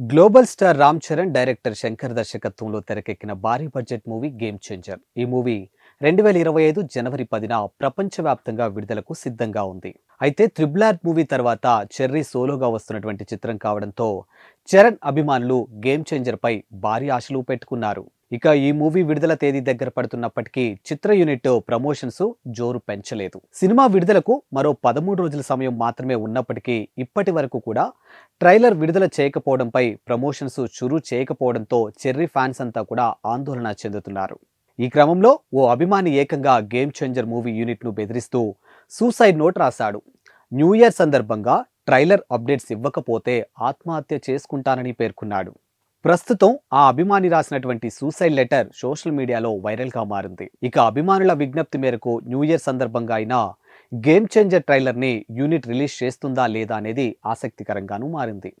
Global star Ram Charan director Shankar దర్శకత్వంలో తెరకెక్కిన భారీ బడ్జెట్ మూవీ గేమ్ చేంజర్. ఈ మూవీ రెండు వేల ఇరవై ఐదు జనవరి పదిన ప్రపంచవ్యాప్తంగా విడుదలకు సిద్ధంగా ఉంది. అయితే త్రిబులార్ మూవీ తర్వాత చెర్రీ సోలోగా వస్తున్నటువంటి చిత్రం కావడంతో చరణ్ అభిమానులు గేమ్ చేంజర్ పై భారీ ఆశలు పెట్టుకున్నారు. ఇక ఈ మూవీ విడుదల తేదీ దగ్గర పడుతున్నప్పటికీ చిత్ర యూనిట్ ప్రమోషన్స్ జోరు పెంచలేదు. సినిమా విడుదలకు మరో పదమూడు రోజుల సమయం మాత్రమే ఉన్నప్పటికీ ఇప్పటి వరకు కూడా ట్రైలర్ విడుదల చేయకపోవడంపై ప్రమోషన్స్ చురు చేయకపోవడంతో చెర్రీ ఫ్యాన్స్ అంతా కూడా ఆందోళన చెందుతున్నారు. ఈ క్రమంలో ఓ అభిమాని ఏకంగా గేమ్ చేంజర్ మూవీ యూనిట్ను బెదిరిస్తూ సూసైడ్ నోట్ రాశాడు. న్యూ ఇయర్ సందర్భంగా ట్రైలర్ అప్డేట్స్ ఇవ్వకపోతే ఆత్మహత్య చేసుకుంటానని పేర్కొన్నాడు. ప్రస్తుతం ఆ అభిమాని రాసినటువంటి సూసైడ్ లెటర్ సోషల్ మీడియాలో వైరల్గా మారింది. ఇక అభిమానుల విజ్ఞప్తి మేరకు న్యూ ఇయర్ సందర్భంగా అయినా గేమ్ చేంజర్ ట్రైలర్ని యూనిట్ రిలీజ్ చేస్తుందా లేదా అనేది ఆసక్తికరంగానూ మారింది.